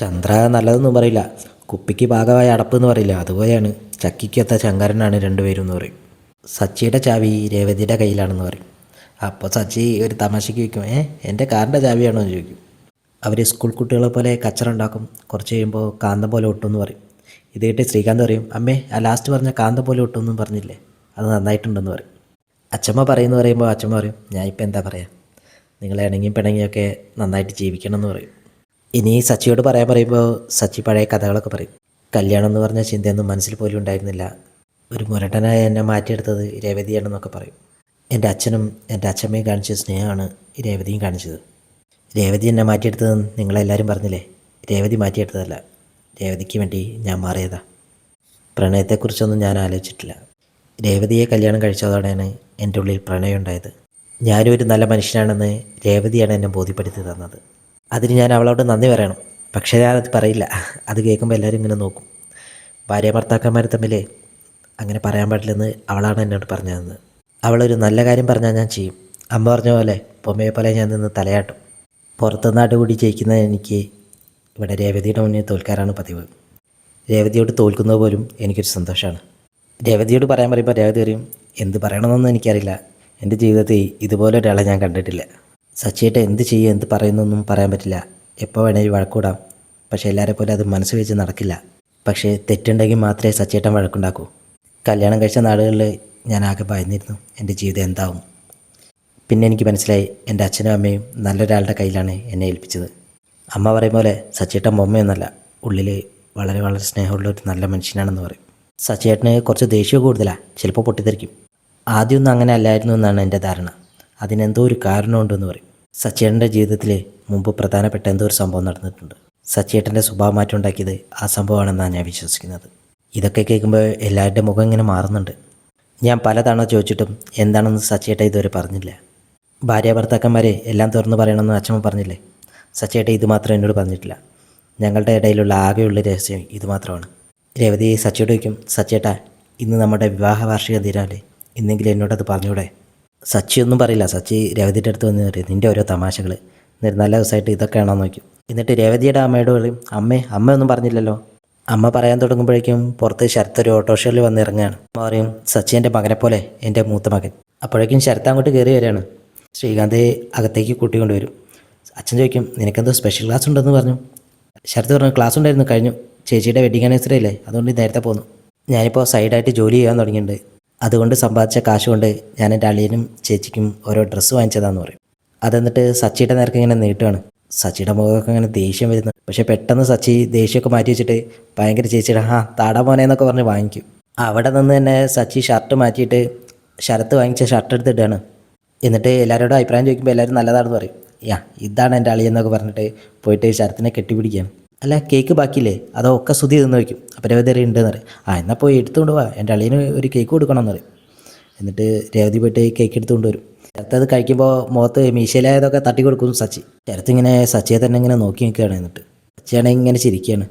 ചന്ദ്ര നല്ലതെന്നും പറയില്ല. കുപ്പിക്ക് ഭാഗമായ അടപ്പ് എന്ന് പറയില്ല. അതുപോലെയാണ് ചക്കിക്കത്ത ശങ്കരനാണ് രണ്ടുപേരും എന്ന് പറയും. സച്ചിയുടെ ചാവി രേവതിയുടെ കയ്യിലാണെന്ന് പറയും. അപ്പോൾ സച്ചി ഒരു തമാശയ്ക്ക് വയ്ക്കും ഏ എന്റെ കാറിന്റെ ചാവിയാണോ? എന്ന് ചോദിക്കും. അവർ സ്കൂൾ കുട്ടികളെ പോലെ കച്ചറ ഉണ്ടാക്കും കുറച്ച് കഴിയുമ്പോൾ കാന്തം പോലെ ഒട്ടുമെന്ന് പറയും. ഇത് കേട്ട് ശ്രീകാന്ത് പറയും അമ്മേ ആ ലാസ്റ്റ് പറഞ്ഞ കാന്തം പോലെ ഒട്ടുമെന്നും പറഞ്ഞില്ലേ? അത് നന്നായിട്ടുണ്ടെന്ന് പറയും. അച്ഛമ്മ പറയുന്നു പറയുമ്പോൾ അച്ഛമ്മ പറയും ഞാനിപ്പോൾ എന്താ പറയുക നിങ്ങളെ ഇണങ്ങിയും പിണങ്ങിയൊക്കെ നന്നായിട്ട് ജീവിക്കണം എന്ന് പറയും. ഇനി സച്ചിയോട് പറയാൻ പറയുമ്പോൾ സച്ചി പഴയ കഥകളൊക്കെ പറയും. കല്യാണം എന്ന് പറഞ്ഞ ചിന്തയൊന്നും മനസ്സിൽ പോലും ഉണ്ടായിരുന്നില്ല. ഒരു മുരട്ടനായി എന്നെ മാറ്റിയെടുത്തത് രേവതിയാണെന്നൊക്കെ പറയും. എന്റെ അച്ഛനും എന്റെ അച്ഛമ്മയും കാണിച്ച സ്നേഹമാണ് രേവതിയും കാണിച്ചത്. രേവതി എന്നെ മാറ്റിയെടുത്തതെന്ന് നിങ്ങളെല്ലാവരും പറഞ്ഞില്ലേ? രേവതി മാറ്റിയെടുത്തതല്ല. രേവതിക്ക് വേണ്ടി ഞാൻ മാറിയതാ. പ്രണയത്തെക്കുറിച്ചൊന്നും ഞാൻ ആലോചിച്ചിട്ടില്ല. രേവതിയെ കല്യാണം കഴിച്ചതോടെയാണ് എന്റെ ഉള്ളിൽ പ്രണയം ഉണ്ടായത് ഒരു നല്ല മനുഷ്യനാണെന്ന് രേവതിയാണ് എന്നെ ബോധ്യപ്പെടുത്തി തന്നത്. അതിന് ഞാൻ അവളോട് നന്ദി പറയണം. പക്ഷേ ഞാനത് പറയില്ല. അത് കേൾക്കുമ്പോൾ എല്ലാവരും ഇങ്ങനെ നോക്കും. ഭാര്യ ഭർത്താക്കന്മാർ തമ്മിൽ അങ്ങനെ പറയാൻ പാടില്ലെന്ന് അവളാണ് എന്നോട് പറഞ്ഞു തന്നത് അവളൊരു നല്ല കാര്യം പറഞ്ഞാൽ ഞാൻ ചെയ്യും. അമ്മ പറഞ്ഞ പോലെ പൊമ്മയെ പോലെ ഞാൻ നിന്ന് തലയാട്ടും. പുറത്തു നാട് കൂടി ജയിക്കുന്ന എനിക്ക് ഇവിടെ രേവതിയുടെ മുന്നിൽ തോൽക്കാറാണ് പതിവ്. രേവതിയോട് തോൽക്കുന്നത് പോലും എനിക്കൊരു സന്തോഷമാണ് രേവതിയോട് പറയാൻ പറയുമ്പോൾ രേവതി പറയും എന്ത് പറയണമെന്നൊന്നും എനിക്കറിയില്ല. എന്റെ ജീവിതത്തിൽ ഇതുപോലെ ഒരാളെ ഞാൻ കണ്ടിട്ടില്ല. സച്ചിയേട്ട എന്ത് ചെയ്യുക എന്ത് പറയുന്നൊന്നും പറയാൻ പറ്റില്ല. എപ്പോൾ വേണമെങ്കിൽ വഴക്കൂടാം. പക്ഷേ എല്ലാവരെ പോലെ അത് മനസ്സ് വെച്ച് നടക്കില്ല. പക്ഷേ തെറ്റുണ്ടെങ്കിൽ മാത്രമേ സച്ചിയേട്ടൻ വഴക്കുണ്ടാക്കൂ. കല്യാണം കഴിച്ച നാടുകളിൽ ഞാൻ ആകെ ഭയന്നിരുന്നു. എന്റെ ജീവിതം എന്താവും? പിന്നെ എനിക്ക് മനസ്സിലായി എന്റെ അച്ഛനും അമ്മയും നല്ലൊരാളുടെ കയ്യിലാണ് എന്നെ ഏൽപ്പിച്ചത്. അമ്മ പറയും പോലെ സച്ചേട്ടൻ ബൊമ്മയൊന്നല്ല ഉള്ളിൽ വളരെ വളരെ സ്നേഹമുള്ള ഒരു നല്ല മനുഷ്യനാണെന്ന് പറയും. സച്ചേട്ടന് കുറച്ച് ദേഷ്യം കൂടുതലാണ് ചിലപ്പോൾ പൊട്ടിത്തെറിക്കും. ആദ്യമൊന്നും അങ്ങനെ അല്ലായിരുന്നു എന്നാണ് എന്റെ ധാരണ. അതിനെന്തോ ഒരു കാരണമുണ്ടെന്ന് പറയും. സച്ചേട്ടന്റെ ജീവിതത്തിൽ മുമ്പ് പ്രധാനപ്പെട്ട എന്തോ ഒരു സംഭവം നടന്നിട്ടുണ്ട്. സച്ചേട്ടന്റെ സ്വഭാവം മാറ്റം ഉണ്ടാക്കിയത് ആ സംഭവമാണെന്നാണ് ഞാൻ വിശ്വസിക്കുന്നത്. ഇതൊക്കെ കേൾക്കുമ്പോൾ എല്ലാവരുടെ മുഖം ഇങ്ങനെ മാറുന്നുണ്ട്. ഞാൻ പലതവണ ചോദിച്ചിട്ടും എന്താണെന്ന് സച്ചേട്ട ഇതുവരെ പറഞ്ഞില്ല. ഭാര്യ ഭർത്താക്കന്മാരെ എല്ലാം തുറന്നു പറയണമെന്ന് അച്ഛമ്മ പറഞ്ഞില്ലേ? സച്ചേട്ട ഇത് മാത്രം എന്നോട് പറഞ്ഞിട്ടില്ല. ഞങ്ങളുടെ ഇടയിലുള്ള ആകെയുള്ള രഹസ്യം ഇത് മാത്രമാണ്. രേവതി സച്ചേട്ടയ്ക്കും സച്ചേട്ട സച്ചേട്ടാ ഇന്ന് നമ്മുടെ വിവാഹ വാർഷിക ദിനാലേ ഇന്നെങ്കിലും എന്നോടത് പറഞ്ഞൂടെ സച്ചി ഒന്നും പറയില്ല. സച്ചി രേവതിയുടെ അടുത്ത് വന്ന് പറയും നിന്റെ ഓരോ തമാശകൾ എന്നിട്ട് നല്ല ദിവസമായിട്ട് ഇതൊക്കെയാണോ നോക്കും എന്നിട്ട് രേവതിയുടെ അമ്മയോട് പറയും അമ്മേ അമ്മ ഒന്നും പറഞ്ഞില്ലല്ലോ. അമ്മ പറയാൻ തുടങ്ങുമ്പോഴേക്കും പുറത്ത് ശരത്ത് ഒരു ഓട്ടോറിക്ഷയിൽ വന്ന് ഇറങ്ങുകയാണ്. അമ്മ പറയും സച്ചി എന്റെ മകനെ പോലെ എന്റെ മൂത്ത മകൻ. അപ്പോഴേക്കും ശരത്ത് അങ്ങോട്ട് കയറി വരികയാണ്. ശ്രീകാന്ത് അകത്തേക്ക് കൂട്ടിക്കൊണ്ടുവരും അച്ഛൻ ചോദിക്കും നിനക്കെന്തോ സ്പെഷ്യൽ ക്ലാസ് ഉണ്ടെന്ന് പറഞ്ഞു. ശരത്ത് പറഞ്ഞു ക്ലാസ് ഉണ്ടായിരുന്നു കഴിഞ്ഞു. ചേച്ചിയുടെ വെഡിങ് ആനിവേഴ്സറി അല്ലേ? അതുകൊണ്ട് നേരത്തെ പോന്നു. ഞാനിപ്പോൾ സൈഡായിട്ട് ജോലി ചെയ്യാൻ തുടങ്ങിയിട്ടുണ്ട്. അതുകൊണ്ട് സമ്പാദിച്ച കാശ് കൊണ്ട് ഞാൻ എന്റെ അളിയനും ചേച്ചിക്കും ഓരോ ഡ്രസ്സ് വാങ്ങിച്ചതാന്ന് പറയും. അതെന്നിട്ട് സച്ചിയുടെ നേർക്ക് ഇങ്ങനെ നീട്ടുകയാണ് സച്ചിയുടെ മുഖമൊക്കെ ഇങ്ങനെ ദേഷ്യം വരുന്നു. പക്ഷേ പെട്ടെന്ന് സച്ചി ദേഷ്യമൊക്കെ മാറ്റി വെച്ചിട്ട് ഭയങ്കര ചേച്ചിയുടെ ആ താടാ മോനെ എന്നൊക്കെ പറഞ്ഞ് വാങ്ങിക്കും. അവിടെ നിന്ന് തന്നെ സച്ചി ഷർട്ട് മാറ്റിയിട്ട് ശരത്ത് വാങ്ങിച്ച ഷർട്ട് എടുത്തിട്ടാണ് എന്നിട്ട് എല്ലാവരോടും അഭിപ്രായം ചോദിക്കുമ്പോൾ എല്ലാവരും നല്ലതാണെന്ന് പറയും. യാ ഇതാണ് എന്റെ അളിയെന്നൊക്കെ പറഞ്ഞിട്ട് പോയിട്ട് ശരത്തിനെ കെട്ടിപ്പിടിക്കുകയാണ്. അല്ല കേക്ക് ബാക്കിയില്ലേ? അതോ ഒക്കെ സ്തുതി തിന്ന് വയ്ക്കും അപ്പോൾ രേവതി ഉണ്ടെന്ന് പറയും. ആ എന്നാൽ പോയി എടുത്തുകൊണ്ട് വാ. എന്റെ അളിയന് ഒരു കേക്ക് കൊടുക്കണം എന്ന് പറയും. എന്നിട്ട് രേവതി പോയിട്ട് കേക്ക് എടുത്തുകൊണ്ട് വരും. ശരത്ത് അത് കഴിക്കുമ്പോൾ മുഖത്ത് മീശയിലായതൊക്കെ തട്ടി കൊടുക്കും സച്ചി. ശരത്ത് ഇങ്ങനെ സച്ചിയെ തന്നെ ഇങ്ങനെ നോക്കി നിൽക്കുകയാണ് എന്നിട്ട്. സച്ചിയാണെങ്കിൽ ഇങ്ങനെ ചിരിക്കുകയാണ്.